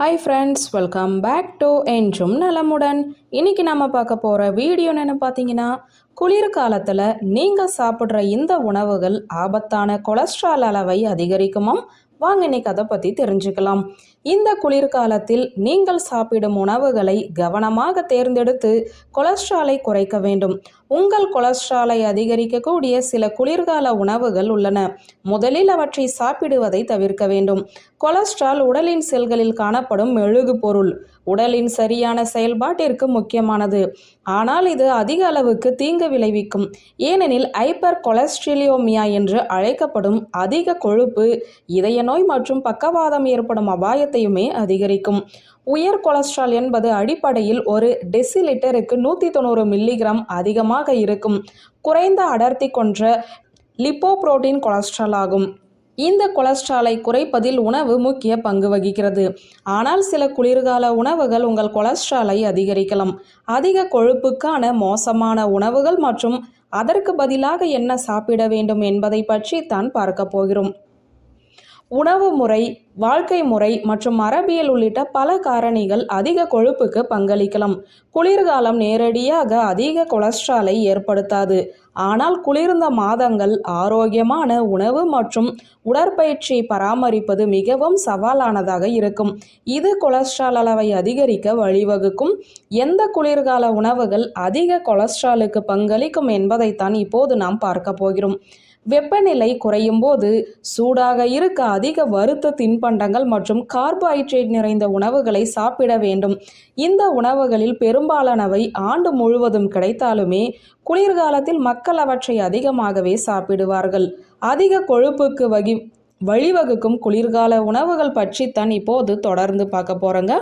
Hi friends welcome back to என்றும் நலமுடன் இன்னைக்கு நம்ம பார்க்க போகிற வீடியோன்னு என்ன பார்த்தீங்கன்னா குளிர் காலத்தில் நீங்கள் சாப்பிட்ற இந்த உணவுகள் ஆபத்தான கொலஸ்ட்ரால் அளவை அதிகரிக்குமாம்? வாங்க இன்னைக்கு அதை பற்றி தெரிஞ்சுக்கலாம். இந்த குளிர்காலத்தில் நீங்கள் சாப்பிடும் உணவுகளை கவனமாக தேர்ந்தெடுத்து கொலஸ்ட்ராலை குறைக்க வேண்டும். உங்கள் கொலஸ்ட்ராலை அதிகரிக்கக்கூடிய சில குளிர்கால உணவுகள் உள்ளன. முதலில் அவற்றை சாப்பிடுவதை தவிர்க்க வேண்டும். கொலஸ்ட்ரால் உடலின் செல்களில் காணப்படும் மெழுகு பொருள் உடலின் சரியான செயல்பாட்டிற்கு முக்கியமானது. ஆனால் இது அதிக அளவுக்கு தீங்கு விளைவிக்கும். ஏனெனில் ஹைப்பர் கொலஸ்ட்ரிலியோமியா என்று அழைக்கப்படும் அதிக கொழுப்பு இதய நோய் மற்றும் பக்கவாதம் ஏற்படும் அபாயத்தையுமே அதிகரிக்கும். உயர் கொலஸ்ட்ரால் என்பது அடிப்படையில் ஒரு டெசிலிட்டருக்கு நூற்றி தொண்ணூறு மில்லிகிராம் அதிகமாக இருக்கும். குறைந்த அடர்த்தி கொன்ற லிப்போப்ரோட்டீன் கொலஸ்ட்ரால் ஆகும். இந்த கொலஸ்ட்ராலை குறைப்பதில் உணவு முக்கிய பங்கு வகிக்கிறது. ஆனால் சில குளிர்கால உணவுகள் உங்கள் கொலஸ்ட்ராலை அதிகரிக்கலாம். அதிக கொழுப்புக்கான மோசமான உணவுகள் மற்றும் அதற்கு பதிலாக என்ன சாப்பிட வேண்டும் என்பதை பற்றி தான் பார்க்க போகிறோம். உணவு முறை வாழ்க்கை முறை மற்றும் மரபியல் உள்ளிட்ட பல காரணிகள் அதிக கொழுப்புக்கு பங்களிக்கலாம். குளிர்காலம் நேரடியாக அதிக கொலஸ்ட்ராலை ஏற்படுத்தாது. ஆனால் குளிர்ந்த மாதங்கள் ஆரோக்கியமான உணவு மற்றும் உடற்பயிற்சி பராமரிப்பது மிகவும் சவாலானதாக இருக்கும். இது கொலஸ்ட்ரால் அளவை அதிகரிக்க வழிவகுக்கும். எந்த குளிர்கால உணவுகள் அதிக கொலஸ்ட்ராலுக்கு பங்களிக்கும் என்பதைத்தான் இப்போது நாம் பார்க்க போகிறோம். வெப்பநிலை குறையும் போது சூடாக இருக்க அதிக வறுத்த தின்பண்டங்கள் மற்றும் கார்போஹைட்ரேட் நிறைந்த உணவுகளை சாப்பிட வேண்டும். இந்த உணவுகளில் பெரும்பாலானவை ஆண்டு முழுவதும் கிடைத்தாலுமே குளிர்காலத்தில் மக்கள் அவற்றை அதிகமாகவே சாப்பிடுவார்கள். அதிக கொழுப்புக்கு வகி வழிவகுக்கும் குளிர்கால உணவுகள் பற்றி தான் இப்போது தொடர்ந்து பார்க்க போகிறோங்க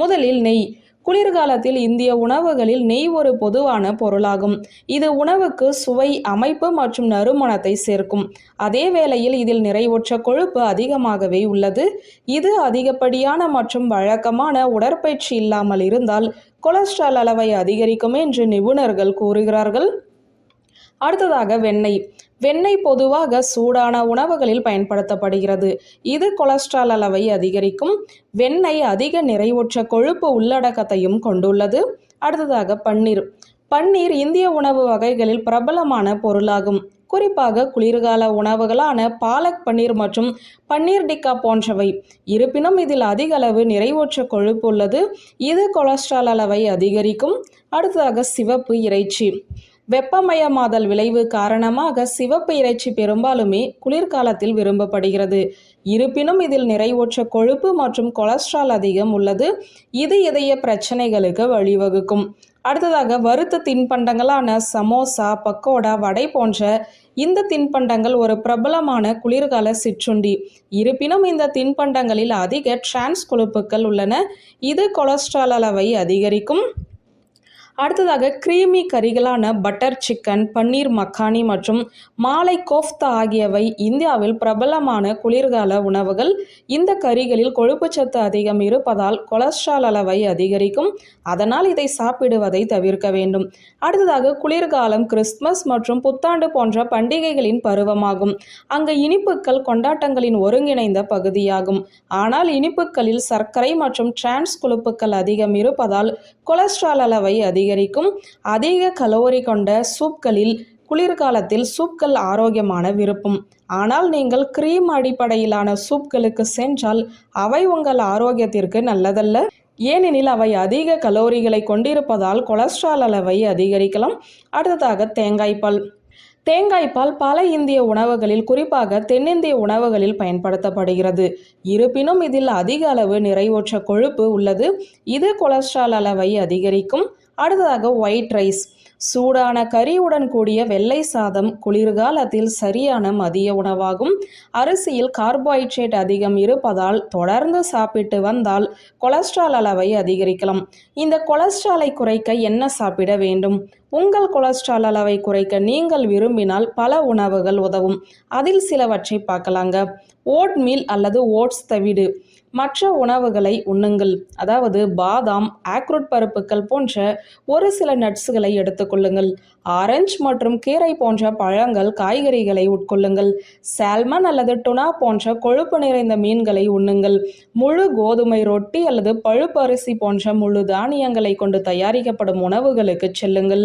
முதலில் நெய். குளிர்காலத்தில் இந்திய உணவுகளில் நெய் ஒரு பொதுவான பொருளாகும். இது உணவுக்கு சுவை அமைப்பு மற்றும் நறுமணத்தை சேர்க்கும். அதே வேளையில் இதில் நிறைவுற்ற கொழுப்பு அதிகமாகவே உள்ளது. இது அதிகப்படியான மற்றும் வழக்கமான உடற்பயிற்சி இல்லாமல் இருந்தால் கொலஸ்ட்ரால் அளவை அதிகரிக்கும் என்று நிபுணர்கள் கூறுகிறார்கள். அடுத்ததாக வெண்ணெய். வெண்ணெய் பொதுவாக சூடான உணவுகளில் பயன்படுத்தப்படுகிறது. இது கொலஸ்ட்ரால் அளவை அதிகரிக்கும். வெண்ணெய் அதிக நிறைவுற்ற கொழுப்பு உள்ளடக்கத்தையும் கொண்டுள்ளது. அடுத்ததாக பன்னீர். பன்னீர் இந்திய உணவு வகைகளில் பிரபலமான பொருளாகும். குறிப்பாக குளிர்கால உணவுகளான பாலக் பன்னீர் மற்றும் பன்னீர் டிக்கா போன்றவை. இருப்பினும் இதில் அதிக அளவு நிறைவுற்ற கொழுப்பு உள்ளது. இது கொலஸ்ட்ரால் அளவை அதிகரிக்கும். அடுத்ததாக சிவப்பு இறைச்சி. வெப்பமயமாதல் விளைவு காரணமாக சிவப்பு இறைச்சி பெரும்பாலுமே குளிர்காலத்தில் விரும்பப்படுகிறது. இருப்பினும் இதில் நிறைவுற்ற கொழுப்பு மற்றும் கொலஸ்ட்ரால் அதிகம் உள்ளது. இது இதய பிரச்சனைகளுக்கு வழிவகுக்கும். அடுத்ததாக வறுத்த தின்பண்டங்களான சமோசா பக்கோடா வடை போன்ற இந்த தின்பண்டங்கள் ஒரு பிரபலமான குளிர்கால சிற்றுண்டி. இருப்பினும் இந்த தின்பண்டங்களில் அதிக டிரான்ஸ் கொழுப்புகள் உள்ளன. இது கொலஸ்ட்ரால் அளவை அதிகரிக்கும். அடுத்ததாக கிரீமி கறிகளான பட்டர் சிக்கன் பன்னீர் மக்கானி மற்றும் மாலை கோஃப்தா ஆகியவை இந்தியாவில் பிரபலமான குளிர்கால உணவுகள். இந்த கறிகளில் கொழுப்புச்சத்து அதிகம் இருப்பதால் கொலஸ்ட்ரால் அளவை அதிகரிக்கும். அதனால் இதை சாப்பிடுவதை தவிர்க்க வேண்டும். அடுத்ததாக குளிர்காலம் கிறிஸ்துமஸ் மற்றும் புத்தாண்டு போன்ற பண்டிகைகளின் பருவமாகும். அங்கு இனிப்புகள் கொண்டாட்டங்களின் ஒருங்கிணைந்த பகுதியாகும். ஆனால் இனிப்புகளில் சர்க்கரை மற்றும் டிரான்ஸ் கொழுப்புகள் அதிகம் இருப்பதால் கொலஸ்ட்ரால் அளவை அதிகரிக்கும். அதிக கலோரி கொண்ட சூப்களில் குளிர்காலத்தில் சூப்கள் ஆரோக்கியமான விருப்பம். ஆனால் நீங்கள் கிரீம் அடிப்படையிலான சூப்களுக்கு சென்றால் அவை உங்கள் ஆரோக்கியத்திற்கு நல்லதல்ல. ஏனெனில் அவை அதிக கலோரிகளை கொண்டிருப்பதால் கொலஸ்ட்ரால் அளவை அதிகரிக்கலாம். அடுத்ததாக தேங்காய்பால் தேங்காய்பால் பல இந்திய உணவுகளில் குறிப்பாக தென்னிந்திய உணவுகளில் பயன்படுத்தப்படுகிறது. இருப்பினும் இதில் அதிக அளவு நிறைவுற்ற கொழுப்பு உள்ளது. இது கொலஸ்ட்ரால் அளவை அதிகரிக்கும். அடுத்ததாக ஒயிட் ரைஸ் சூடான கறியுடன் கூடிய வெள்ளை சாதம் குளிர்காலத்தில் சரியான மதிய உணவாகும். அரிசியில் கார்போஹைட்ரேட் அதிகம் இருப்பதால் தொடர்ந்து சாப்பிட்டு வந்தால் கொலஸ்ட்ரால் அளவை அதிகரிக்கலாம். இந்த கொலஸ்ட்ராலை குறைக்க என்ன சாப்பிட வேண்டும்? உங்கள் கொலஸ்ட்ரால் அளவை குறைக்க நீங்கள் விரும்பினால் பல உணவுகள் உதவும். அதில் சிலவற்றை பார்க்கலாங்க. ஓட் மீல் அல்லது ஓட்ஸ் தவிடு. மற்ற உணவுகளை உண்ணுங்கள். அதாவது பாதாம் ஆக்ரூட் பருப்புகள் போன்ற ஒரு சில நட்ஸுகளை எடுத்துக்கொள்ளுங்கள் ஆரஞ்சு மற்றும் கீரை போன்ற பழங்கள் காய்கறிகளை உட்கொள்ளுங்கள். சால்மன் அல்லது டுனா போன்ற கொழுப்பு நிறைந்த மீன்களை உண்ணுங்கள். முழு கோதுமை ரொட்டி அல்லது பழுப்பு அரிசி போன்ற முழு தானியங்களை கொண்டு தயாரிக்கப்படும் உணவுகளுக்கு செல்லுங்கள்.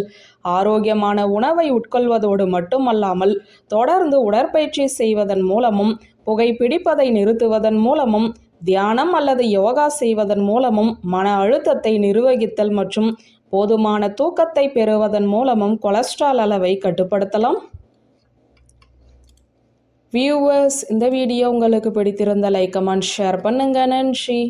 ஆரோக்கியமான உணவை உட்கொள்வதோடு மட்டுமல்லாமல் தொடர்ந்து உடற்பயிற்சி செய்வதன் மூலமும் புகைப்பிடிப்பதை நிறுத்துவதன் மூலமும் தியானம் அல்லது யோகா செய்வதன் மூலமும் மன அழுத்தத்தை நிர்வகித்தல் மற்றும் போதுமான தூக்கத்தை பெறுவதன் மூலமும் கொலஸ்ட்ரால் அளவை கட்டுப்படுத்தலாம். வியூவர்ஸ் இந்த வீடியோ உங்களுக்கு பிடித்திருந்த லைக் கமெண்ட் ஷேர் பண்ணுங்க. நன்றி.